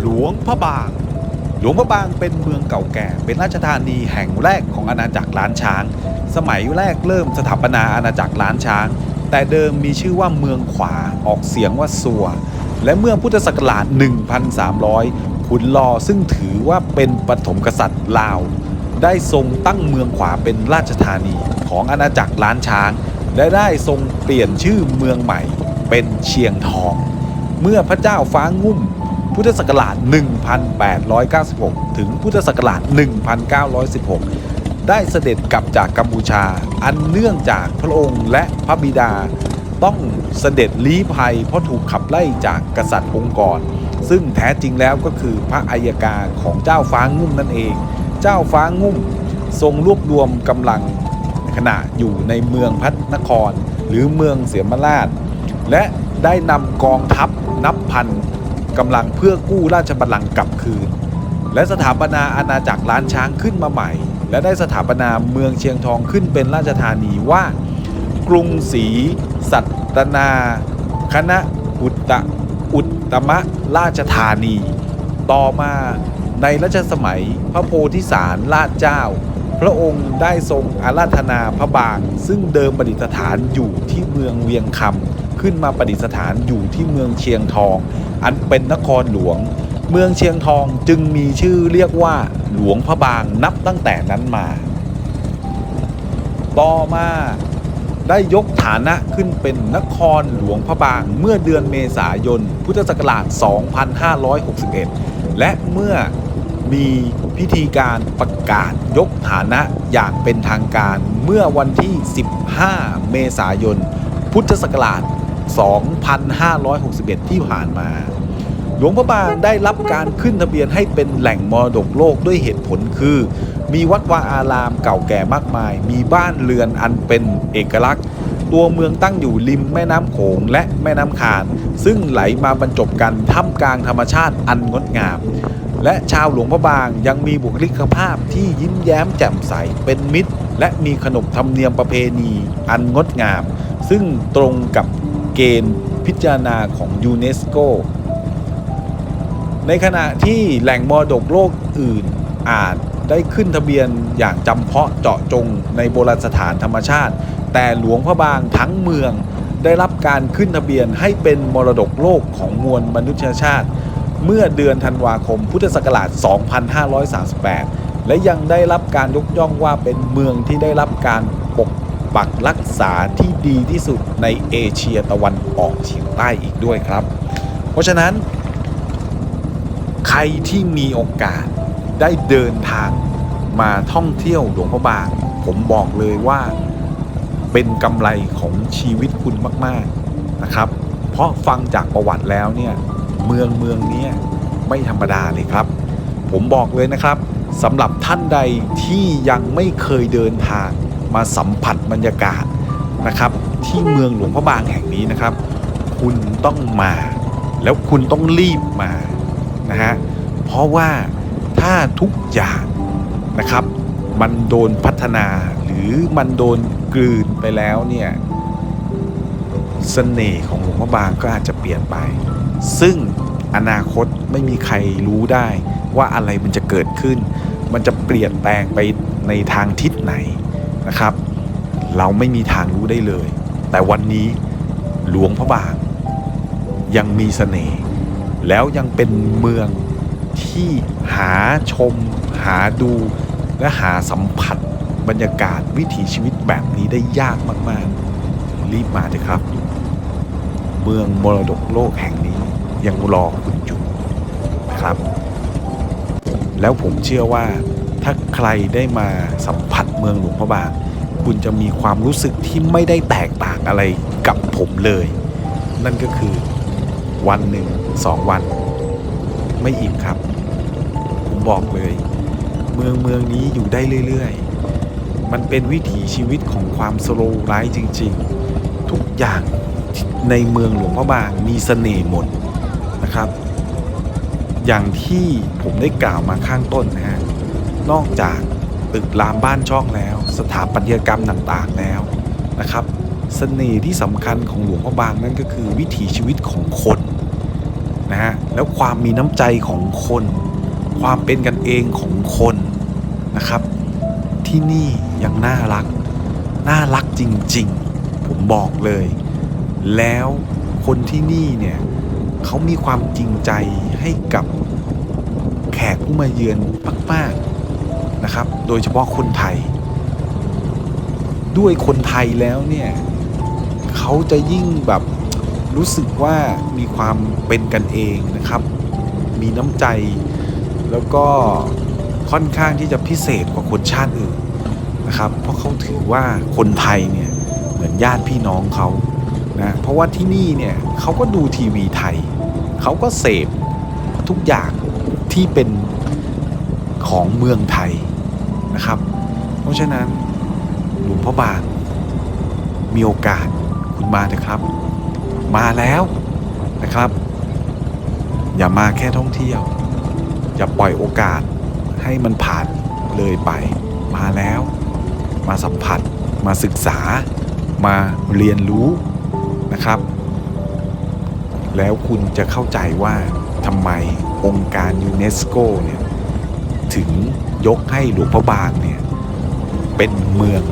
หลวงพระบาง หลวงพระบางเป็นเมืองเก่าแก่ เป็นราชธานีแห่งแรกของอาณาจักรล้านช้าง สมัยแรกเริ่มสถาปนาอาณาจักรล้านช้าง แต่เดิมมีชื่อว่าเมืองขวาออกเสียงว่าสัว และเมื่อพุทธศักราช 1,300 ขุนลอซึ่งถือว่าเป็นปฐมกษัตริย์ลาว ได้ทรงตั้งเมืองขวาเป็นราชธานีของอาณาจักรล้านช้าง และได้ทรงเปลี่ยนชื่อเมืองใหม่เป็นเชียงทอง เมื่อพระเจ้าฟ้างุ่ม พุทธศักราช 1896 ถึงพุทธศักราช 1916 ได้เสด็จกลับจากกัมพูชา อันเนื่องจากพระองค์และพระบิดา ต้องเสด็จลี้ภัยเพราะถูกขับไล่จากกษัตริย์องค์กร ซึ่งแท้จริงแล้วก็คือพระอัยการของเจ้าฟ้างุ่มนั่นเอง เจ้าฟ้างุ่มทรงรวบรวมกำลังขณะอยู่ในเมืองพัฒนคร หรือเมืองเสียมราช และได้นำกองทัพ นับพันกำลังเพื่อกู้ราชบัลลังก์กลับคืน และสถาปนาอาณาจักรล้านช้างขึ้นมาใหม่ และได้สถาปนาเมืองเชียงทองขึ้นเป็นราชธานีว่า กรุงศรีสัตนา คณะอุตตะอุตตมะราชธานี ต่อมาในรัชสมัยพระโพธิสารราชเจ้า พระองค์ได้ทรงอาราธนาพระบาง ซึ่งเดิมประดิษฐานอยู่ที่เมืองเวียงคำขึ้นมาประดิษฐานอยู่ที่เมืองเชียงทอง อันเป็นนครหลวง เมืองเชียงทองจึงมีชื่อเรียกว่าหลวงพระบางนับตั้งแต่นั้นมา ต่อมาได้ยกฐานะขึ้นเป็นนครหลวงพระบางเมื่อเดือนเมษายน พุทธศักราช 2561 และเมื่อมีพิธีการประกาศยกฐานะอย่างเป็นทางการเมื่อวันที่ 15 เมษายน พุทธศักราช 2561 ที่ผ่านมา หลวงพระบางได้รับการขึ้นทะเบียนให้เป็นแหล่งมรดกโลกด้วยเหตุผลคือ มีวัดวาอารามเก่าแก่มากมาย มีบ้านเรือนอันเป็นเอกลักษณ์ ตัวเมืองตั้งอยู่ริมแม่น้ำโขงและแม่น้ำคาน ซึ่งไหลมาบรรจบกันท่ามกลางธรรมชาติอันงดงามและชาวหลวงพระบางยังมีบุคลิกภาพที่ยิ้มแย้มแจ่มใสเป็นมิตร และมีขนบธรรมเนียมประเพณีอันงดงาม ซึ่งตรงกับ เกณฑ์พิจารณาของยูเนสโกในขณะที่แหล่งมรดกโลกอื่นอาจได้ขึ้นทะเบียนอย่างจำเพาะเจาะจงในโบราณสถานธรรมชาติ แต่หลวงพระบางทั้งเมืองได้รับการขึ้นทะเบียนให้เป็นมรดกโลกของมวลมนุษยชาติ เมื่อเดือนธันวาคมพุทธศักราช 2538 และยังได้รับการยกย่องว่าเป็นเมืองที่ได้รับการปก ปักรักษาที่ดีที่สุดในเอเชียตะวันออกเฉียงใต้อีกด้วยครับ เพราะฉะนั้น ใครที่มีโอกาสได้เดินทางมาท่องเที่ยวหลวงพระบาง ผมบอกเลยว่าเป็นกำไรของชีวิตคุณมาก ๆนะครับ เพราะฟังจากประวัติแล้วเนี่ยเมืองเมืองนี้ไม่ธรรมดาเลยครับ ผมบอกเลยนะครับสำหรับท่านใดที่ยังไม่เคยเดินทาง มาสัมผัสบรรยากาศนะครับ ที่เมืองหลวงพระบางแห่งนี้นะครับ คุณต้องมา แล้วคุณต้องรีบมานะฮะเพราะว่าถ้าทุกอย่างนะครับ มันโดนพัฒนาหรือมันโดนกลืนไปแล้วเนี่ยสเสน่ห์ของหลวงพระบางก็อาจจะเปลี่ยนไป ซึ่งอนาคตไม่มีใครรู้ได้ว่าอะไรมันจะเกิดขึ้น มันจะเปลี่ยนแปลงไปในทางทิศไหน นะครับ เราไม่มีทางรู้ได้เลย แต่วันนี้หลวงพระบางยังมีเสน่ห์แล้วยังเป็นเมืองที่หาชม หาดู และหาสัมผัสบรรยากาศวิถีชีวิตแบบนี้ได้ยากมาก ๆ รีบมาเถอะครับ เมืองมรดกโลกแห่งนี้ยังรอคุณอยู่นะครับ แล้วผมเชื่อว่าถ้าใครได้มาสัมผัส เมืองหลวงพระบาง คุณจะมีความรู้สึกที่ไม่ได้แตกต่างอะไรกับผมเลย นั่นก็คือวันหนึ่งสองวัน ไม่อิ่มครับ ผมบอกเลย เมืองเมืองนี้อยู่ได้เรื่อยๆ มันเป็นวิถีชีวิตของความสโลว์ไลฟ์จริง ๆ ทุกอย่างในเมืองหลวงพระบางมีเสน่ห์หมดนะครับ อย่างที่ผมได้กล่าวมาข้างต้นนะฮะนอกจาก ตึกรามบ้านช่องแล้ว สถาปัตยกรรมต่างๆแล้วนะครับเสน่ห์ที่สำคัญของหลวงพระบางนั่นก็คือวิถีชีวิตของคนนะฮะแล้วความมีน้ำใจของคน ความเป็นกันเองของคนนะครับ ที่นี่ยังน่ารัก น่ารักจริงๆ ผมบอกเลย แล้วคนที่นี่เนี่ยเขามีความจริงใจให้กับแขกผู้มาเยือนมากๆ นะครับ โดยเฉพาะคนไทย ด้วยคนไทยแล้วเนี่ยเขาจะยิ่งแบบรู้สึกว่ามีความเป็นกันเองนะครับ มีน้ำใจ แล้วก็ค่อนข้างที่จะพิเศษกว่าคนชาติอื่นนะครับ เพราะเขาถือว่าคนไทยเนี่ยเหมือนญาติพี่น้องเขานะเพราะว่าที่นี่เนี่ยเขาก็ดูทีวีไทย เขาก็เสพทุกอย่างที่เป็นของเมืองไทย นะครับ เพราะฉะนั้นหลวงพ่อบางมีโอกาสคุณมาเถอะครับ มาแล้วนะครับ อย่ามาแค่ท่องเที่ยว อย่าปล่อยโอกาสให้มันผ่านเลยไป มาแล้ว มาสัมผัส มาศึกษา มาเรียนรู้นะครับ แล้วคุณจะเข้าใจว่าทำไมองค์การยูเนสโกเนี่ยถึง ยกให้หลวงพระบางเนี่ยเป็นเมือง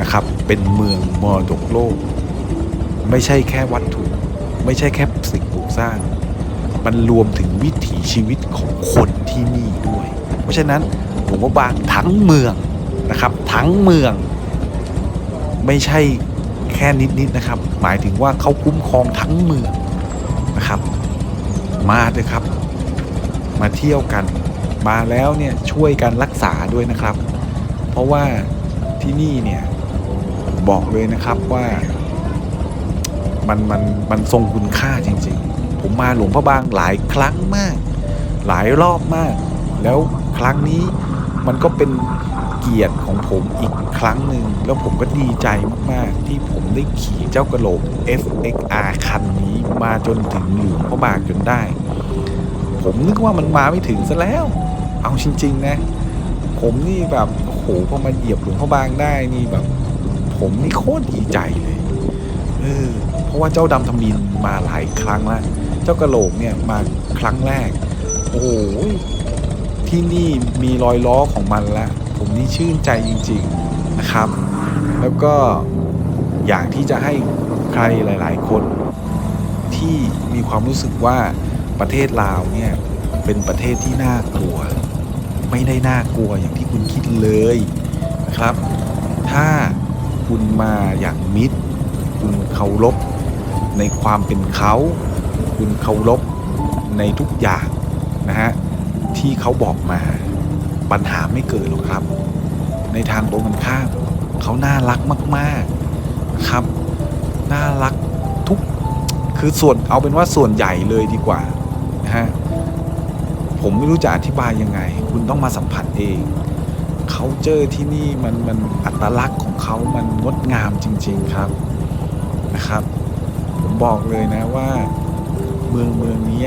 นะครับ เป็นเมืองมรดกโลก ไม่ใช่แค่วัตถุ ไม่ใช่แค่สิ่งปลูกสร้าง มันรวมถึงวิถีชีวิตของคนที่นี่ด้วย เพราะฉะนั้นหลวงพระบางทั้งเมืองนะครับ ทั้งเมือง ไม่ใช่แค่นิดๆนะครับ หมายถึงว่าเขาคุ้มครองทั้งเมืองนะครับ มาเลยครับ มาเที่ยวกัน มาแล้วเนี่ยช่วยกันรักษาด้วยนะครับ เพราะว่าที่นี่เนี่ยบอกเลยนะครับว่ามันมันมันทรงคุณค่าจริง ๆ ผมมาหลวงพระบางหลายครั้งมาก หลายรอบมาก แล้วครั้งนี้มันก็เป็นเกียรติของผมอีกครั้งหนึ่งแล้วผมก็ดีใจมาก ๆ ที่ผมได้ขี่เจ้ากระโหลก FXR คันนี้มาจนถึงหลวงพระบางจนได้ ผมนึกว่ามันมาไม่ถึงซะแล้ว เอาจริง ๆ นะ ผมนี่แบบโอ้โหพอมาเหยียบหลวงพระบางได้นี่แบบ ผมนี่โคตรดีใจเลยเออเพราะว่าเจ้าดำทมินมาหลายครั้งแล้วเจ้ากระโหลกเนี่ยมาครั้งแรก โอ้โหที่นี่มีรอยล้อของมันแล้วผมนี่ชื่นใจจริง ๆนะครับ แล้วก็อยากที่จะให้ใครหลาย ๆ คนที่มีความรู้สึกว่าประเทศลาวเนี่ยเป็นประเทศที่น่ากลัว ไม่ได้น่ากลัวอย่างที่คุณคิดเลยนะครับ ถ้าคุณมาอย่างมิตร คุณเคารพในความเป็นเขา คุณเคารพในทุกอย่างนะฮะที่เขาบอกมาปัญหาไม่เกิดหรอกครับ ในทางตรงกันข้ามเขาน่ารักมากๆครับ น่ารักทุกคือส่วนเอาเป็นว่าส่วนใหญ่เลยดีกว่านะฮะ ผมไม่รู้จะอธิบายยังไง คุณต้องมาสัมผัสเองเขาเจอที่นี่มันมันอัตลักษณ์ของเขามันงดงามจริง ๆครับนะครับ ผมบอกเลยนะว่าเมืองเมืองนี้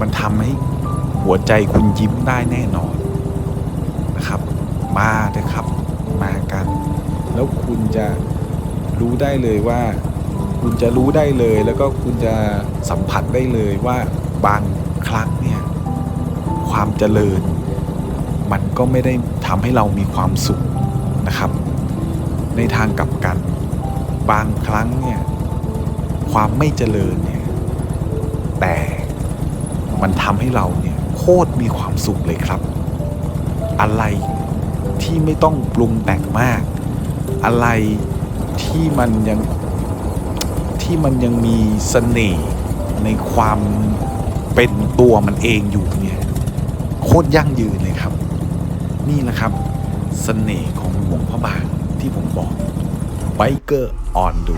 มันทำให้หัวใจคุณยิ้มได้แน่นอนนะครับ มาเถอะครับมากัน แล้วคุณจะรู้ได้เลยว่า คุณจะรู้ได้เลย แล้วก็คุณจะสัมผัสได้เลยว่าบาง ความเจริญ มันก็ไม่ได้ทำให้เรามีความสุขนะครับ ในทางกลับกัน บางครั้งเนี่ยความไม่เจริญเนี่ยแต่มันทำให้เราเนี่ยโคตรมีความสุขเลยครับ อะไรที่ไม่ต้องปรุงแต่งมาก อะไรที่มันยังที่มันยังมีเสน่ห์ในความเป็นตัวมันเองอยู่เนี่ย โคตรยั่งยืนเลยครับ นี่แหละครับเสน่ห์ของหลวงพ่อบางที่ผมบอกไบเกอร์ออนดู